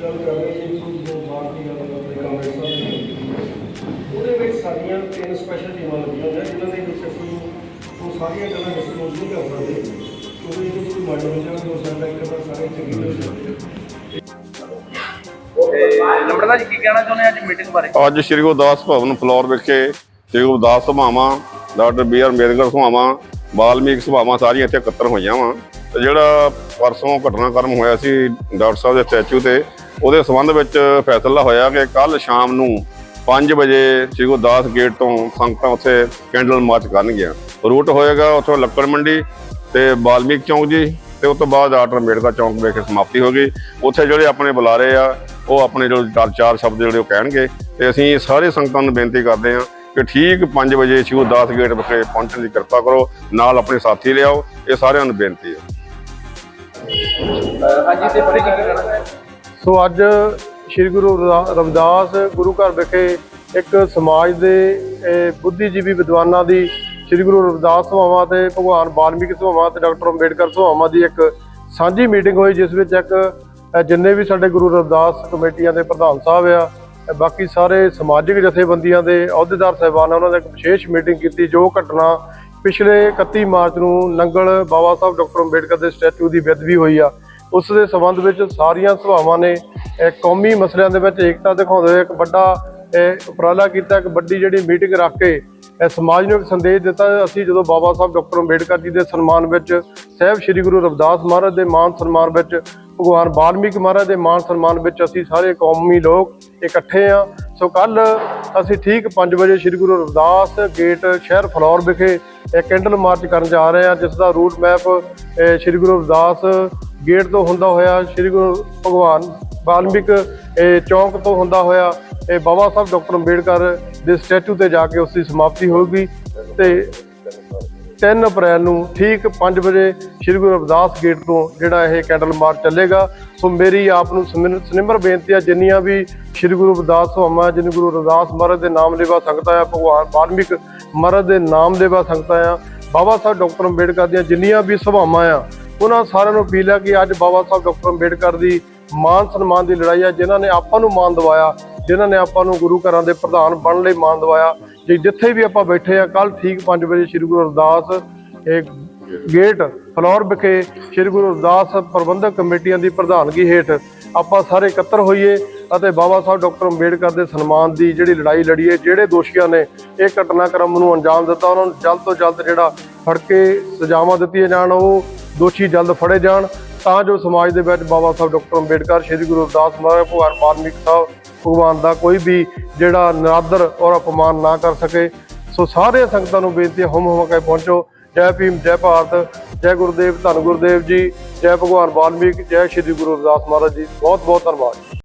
ਗੱਲ ਕਰ ਰਹੇ ਸੀ ਕਿ ਜੋ ਬਾਹਰ ਦੀ ਗੱਲ ਕਰਦੇ ਕਾਂਗਰਸ ਸਾਹਿਬ ਉਹਦੇ ਵਿੱਚ ਸਾਡੀਆਂ ਤਿੰਨ ਸਪੈਸ਼ਲ ਟੀਮਾਂ ਲੱਗੀਆਂ ਹੋਈਆਂ ਜਿਨ੍ਹਾਂ ਦੇ ਵਿੱਚ ਅਸੀਂ ਉਹ ਸਾਰੀਆਂ ਗੱਲਾਂ ਡਿਸਕਲੋਜ਼ ਨਹੀਂ ਕਰ ਸਕਦੇ ਕਿਉਂਕਿ ਇਹਦੇ ਵਿੱਚ ਕੋਈ ਮਨੋਰੰਜਨ ਹੋ ਸਕਦਾ ਇੱਕ ਵਾਰ ਸਾਰੇ ਚੰਗੀ ਹੋ ਸਕਦੇ ਲੰਬੜਦਾ ਜੀ ਕੀ ਕਹਿਣਾ ਚਾਹੁੰਦੇ ਅੱਜ ਮੀਟਿੰਗ ਬਾਰੇ? ਅੱਜ ਸ਼੍ਰੀ ਗੁਰਦਾਸ ਭਵਨ ਫਲੋਰ ਵਿਖੇ ਸ਼੍ਰੀ ਗੁਰਦਾਸ ਸਭਾਵਾਂ, ਡਾਕਟਰ ਬੀ ਆਰ ਅੰਬੇਦਕਰ ਸਭਾਵਾਂ ਬਾਲਮੀਕ ਸਭਾਵਾਂ ਸਾਰੀਆਂ ਇੱਥੇ ਇਕੱਤਰ ਹੋਈਆਂ ਵਾ। ਤੇ ਜਿਹੜਾ ਪਰਸੋਂ ਘਟਨਾਕ੍ਰਮ ਹੋਇਆ ਸੀ ਡਾਕਟਰ ਸਾਹਿਬ ਦੇ ਸਟੈਚੂ ਤੇ, ਉਹਦੇ ਸੰਬੰਧ ਵਿੱਚ ਫੈਸਲਾ ਹੋਇਆ ਕਿ ਕੱਲ ਸ਼ਾਮ ਨੂੰ 5 ਵਜੇ ਸ਼੍ਰੀ ਗੁਰਦਾਸ ਗੇਟ ਤੋਂ ਸੰਗਤਾਂ ਉੱਥੇ ਕੈਂਡਲ ਮਾਰਚ ਕਰਨਗੀਆਂ। ਰੂਟ ਹੋਏਗਾ ਉੱਥੋਂ ਲੱਕੜ ਮੰਡੀ ਤੇ ਬਾਲਮੀਕ ਚੌਂਕ ਜੀ, ਤੇ ਉਸ ਤੋਂ ਬਾਅਦ ਡਾਕਟਰ ਅੰਬੇਡਕਰ ਚੌਂਕ ਵਿਖੇ ਸਮਾਪਤੀ ਹੋ ਗਈ। ਉੱਥੇ ਜਿਹੜੇ ਆਪਣੇ ਬੁਲਾਰੇ ਆ, ਉਹ ਆਪਣੇ ਜਿਹੜੇ ਚਾਰ ਚਾਰ ਸ਼ਬਦ ਜਿਹੜੇ ਉਹ ਕਹਿਣਗੇ। ਤੇ ਅਸੀਂ ਸਾਰੇ ਸੰਗਤਾਂ ਨੂੰ ਬੇਨਤੀ ਕਰਦੇ ਹਾਂ ਕਿ ਠੀਕ 5 ਵਜੇ ਸ਼੍ਰੀ ਗੁਰਦਾਸ ਗੇਟ ਵਿਖੇ ਪਹੁੰਚਣ ਦੀ ਕਿਰਪਾ ਕਰੋ ਨਾਲ ਆਪਣੇ ਸਾਥੀ ਲਿਆਓ ਇਹ ਸਾਰਿਆਂ ਨੂੰ ਬੇਨਤੀ ਹੈ। ਅੱਜ ਦੇ ਬਾਰੇ ਕੀ ਕਹਿਣਾ ਸੋ ਅੱਜ ਸ੍ਰੀ ਗੁਰੂ ਰਵਿਦਾਸ ਗੁਰੂ ਘਰ ਵਿਖੇ ਇੱਕ ਸਮਾਜ ਦੇ ਬੁੱਧੀਜੀਵੀ ਵਿਦਵਾਨਾਂ ਦੀ ਸ੍ਰੀ ਗੁਰੂ ਰਵਿਦਾਸ ਸਭਾਵਾਂ ਤੇ ਭਗਵਾਨ ਵਾਲਮੀਕੀ ਸਭਾਵਾਂ ਤੇ ਡਾਕਟਰ ਅੰਬੇਡਕਰ ਸਭਾਵਾਂ ਦੀ ਇੱਕ ਸਾਂਝੀ ਮੀਟਿੰਗ ਹੋਈ ਜਿਸ ਵਿੱਚ ਇੱਕ ਜਿੰਨੇ ਵੀ ਸਾਡੇ ਗੁਰੂ ਰਵਿਦਾਸ ਕਮੇਟੀਆਂ ਦੇ ਪ੍ਰਧਾਨ ਸਾਹਿਬ ਆ ਬਾਕੀ ਸਾਰੇ ਸਮਾਜਿਕ ਜਥੇਬੰਦੀਆਂ ਦੇ ਅਹੁਦੇਦਾਰ ਸਾਹਿਬਾਨ ਆ, ਉਹਨਾਂ ਨੇ ਇੱਕ ਵਿਸ਼ੇਸ਼ ਮੀਟਿੰਗ ਕੀਤੀ ਜੋ ਘਟਨਾ ਪਿਛਲੇ 31 ਮਾਰਚ ਨੂੰ ਨੰਗਲ ਬਾਬਾ ਸਾਹਿਬ ਡਾਕਟਰ ਅੰਬੇਡਕਰ ਦੇ ਸਟੈਚੂ ਦੀ ਬੇਅਦਬੀ ਹੋਈ ਆ। ਉਸ ਦੇ ਸੰਬੰਧ ਵਿੱਚ ਸਾਰੀਆਂ ਸਭਾਵਾਂ ਨੇ ਕੌਮੀ ਮਸਲਿਆਂ ਦੇ ਵਿੱਚ ਏਕਤਾ ਦਿਖਾਉਂਦੇ ਹੋਏ ਇੱਕ ਵੱਡਾ ਉਪਰਾਲਾ ਕੀਤਾ ਇੱਕ ਵੱਡੀ ਜਿਹੜੀ ਮੀਟਿੰਗ ਰੱਖ ਕੇ ਸਮਾਜ ਨੂੰ ਇੱਕ ਸੰਦੇਸ਼ ਦਿੱਤਾ। ਅਸੀਂ ਜਦੋਂ ਬਾਬਾ ਸਾਹਿਬ ਡਾਕਟਰ ਅੰਬੇਡਕਰ ਜੀ ਦੇ ਸਨਮਾਨ ਵਿੱਚ ਸਾਹਿਬ ਸ੍ਰੀ ਗੁਰੂ ਰਵਿਦਾਸ ਮਹਾਰਾਜ ਦੇ ਮਾਨ ਸਨਮਾਨ ਵਿੱਚ ਭਗਵਾਨ ਵਾਲਮੀਕ ਮਹਾਰਾਜ ਦੇ ਮਾਨ ਸਨਮਾਨ ਵਿੱਚ ਅਸੀਂ ਸਾਰੇ ਕੌਮੀ ਲੋਕ ਇਕੱਠੇ ਆ ਸੋ ਕੱਲ ਅਸੀਂ ਠੀਕ 5 ਵਜੇ ਸ੍ਰੀ ਗੁਰੂ ਰਵਿਦਾਸ ਗੇਟ ਸ਼ਹਿਰ ਫਲੌਰ ਵਿਖੇ ਕੈਂਡਲ ਮਾਰਚ ਕਰਨ ਜਾ ਰਹੇ ਆ ਜਿਸ ਦਾ route map Sri Guru Ravidas gate ਤੋਂ ਹੁੰਦਾ ਹੋਇਆ, ਸ੍ਰੀ ਗੁਰੂ ਭਗਵਾਨ ਬਾਲਮਿਕ ਚੌਂਕ ਤੋਂ ਹੁੰਦਾ ਹੋਇਆ, ਇਹ ਬਾਬਾ ਸਾਹਿਬ ਡਾਕਟਰ ਅੰਬੇਡਕਰ ਦੇ ਸਟੈਚੂ ਤੇ ਜਾ ਕੇ ਉਸ ਦੀ ਸਮਾਪਤੀ ਹੋਊਗੀ ਤੇ 3 ਅਪ੍ਰੈਲ ਨੂੰ ਠੀਕ 5 ਵਜੇ ਸ੍ਰੀ ਗੁਰੂ ਰਵਿਦਾਸ ਗੇਟ ਤੋਂ ਜਿਹੜਾ ਇਹ ਕੈਂਡਲ ਮਾਰਚ ਚੱਲੇਗਾ। ਸੋ ਮੇਰੀ ਆਪ ਨੂੰ ਸਨਿਮ- ਸਨਿਮਰ ਬੇਨਤੀ ਆ, ਜਿੰਨੀਆਂ ਵੀ ਸ੍ਰੀ ਗੁਰੂ ਰਵਿਦਾਸ ਸਭਾਵਾਂ ਜਿਨ ਗੁਰੂ ਰਵਿਦਾਸ ਮਹਾਰਾਜ ਦੇ ਨਾਮ ਲੇਵਾ ਸੰਗਤਾਂ ਆ ਭਗਵਾਨ ਵਾਲਮੀਕ ਮਹਾਰਾਜ ਦੇ ਨਾਮ ਲੇਵਾ ਸੰਗਤਾਂ ਆ ਬਾਬਾ ਸਾਹਿਬ ਡਾਕਟਰ ਅੰਬੇਡਕਰ ਦੀਆਂ ਜਿੰਨੀਆਂ ਵੀ ਸਭਾਵਾਂ ਆ, ਉਹਨਾਂ ਸਾਰਿਆਂ ਨੂੰ ਅਪੀਲ ਆ ਕਿ ਅੱਜ ਬਾਬਾ ਸਾਹਿਬ ਡਾਕਟਰ ਅੰਬੇਡਕਰ ਦੀ ਮਾਨ ਸਨਮਾਨ ਦੀ ਲੜਾਈ ਆ, ਜਿਨ੍ਹਾਂ ਨੇ ਆਪਾਂ ਨੂੰ ਮਾਨ ਦਿਵਾਇਆ ਜਿਨ੍ਹਾਂ ਨੇ ਆਪਾਂ ਨੂੰ ਗੁਰੂ ਘਰਾਂ ਦੇ ਪ੍ਰਧਾਨ ਬਣਨ ਲਈ ਮਾਨ ਦਵਾਇਆ, ਜੇ ਜਿੱਥੇ ਵੀ ਆਪਾਂ ਬੈਠੇ ਆ ਕੱਲ ਠੀਕ 5 ਵਜੇ ਸ੍ਰੀ ਗੁਰੂ ਅਰਦਾਸ, ਇਹ ਗੇਟ ਫਲੋਰ ਵਿਖੇ ਸ੍ਰੀ ਗੁਰੂ ਅਰਦਾਸ ਪ੍ਰਬੰਧਕ ਕਮੇਟੀਆਂ ਦੀ ਪ੍ਰਧਾਨਗੀ ਹੇਠ ਆਪਾਂ ਸਾਰੇ ਇਕੱਤਰ ਹੋਈਏ ਅਤੇ ਬਾਬਾ ਸਾਹਿਬ ਡਾਕਟਰ ਅੰਬੇਡਕਰ ਦੇ ਸਨਮਾਨ ਦੀ ਜਿਹੜੀ ਲੜਾਈ ਲੜੀਏ ਜਿਹੜੇ ਦੋਸ਼ੀਆਂ ਨੇ ਇਹ ਘਟਨਾਕ੍ਰਮ ਨੂੰ ਅੰਜਾਮ ਦਿੱਤਾ, ਉਹਨਾਂ ਨੂੰ ਜਲਦ ਤੋਂ ਜਲਦ ਜਿਹੜਾ ਫੜ ਕੇ ਸਜ਼ਾਵਾਂ ਦਿੱਤੀਆਂ ਜਾਣ, ਉਹ ਦੋਸ਼ੀ ਜਲਦ ਫੜੇ ਜਾਣ। ਤਾਂ ਜੋ ਸਮਾਜ ਦੇ ਵਿੱਚ ਬਾਬਾ ਸਾਹਿਬ ਡਾਕਟਰ ਅੰਬੇਡਕਰ, ਸ੍ਰੀ ਗੁਰੂ ਅਰਦਾਸ ਮਹਾਰਾਜ ਭਗਵਾਨ ਵਾਲਮੀਕ ਸਾਹਿਬ ਭਗਵਾਨ ਦਾ ਕੋਈ ਵੀ ਜਿਹੜਾ ਨਰਾਦਰ ਔਰ ਅਪਮਾਨ ਨਾ ਕਰ ਸਕੇ। ਸੋ ਸਾਰੇ ਸੰਗਤਾਂ ਨੂੰ ਬੇਨਤੀ ਹੈ, ਹੁਮ ਕੇ ਪਹੁੰਚੋ। ਜੈ ਭੀਮ, ਜੈ ਭਾਰਤ, ਜੈ ਗੁਰਦੇਵ, ਧੰਨ ਗੁਰਦੇਵ ਜੀ, ਜੈ ਭਗਵਾਨ ਵਾਲਮੀਕ, ਜੈ ਸ੍ਰੀ ਗੁਰੂ ਰਵਿਦਾਸ ਮਹਾਰਾਜ ਜੀ। ਬਹੁਤ ਬਹੁਤ ਧੰਨਵਾਦ।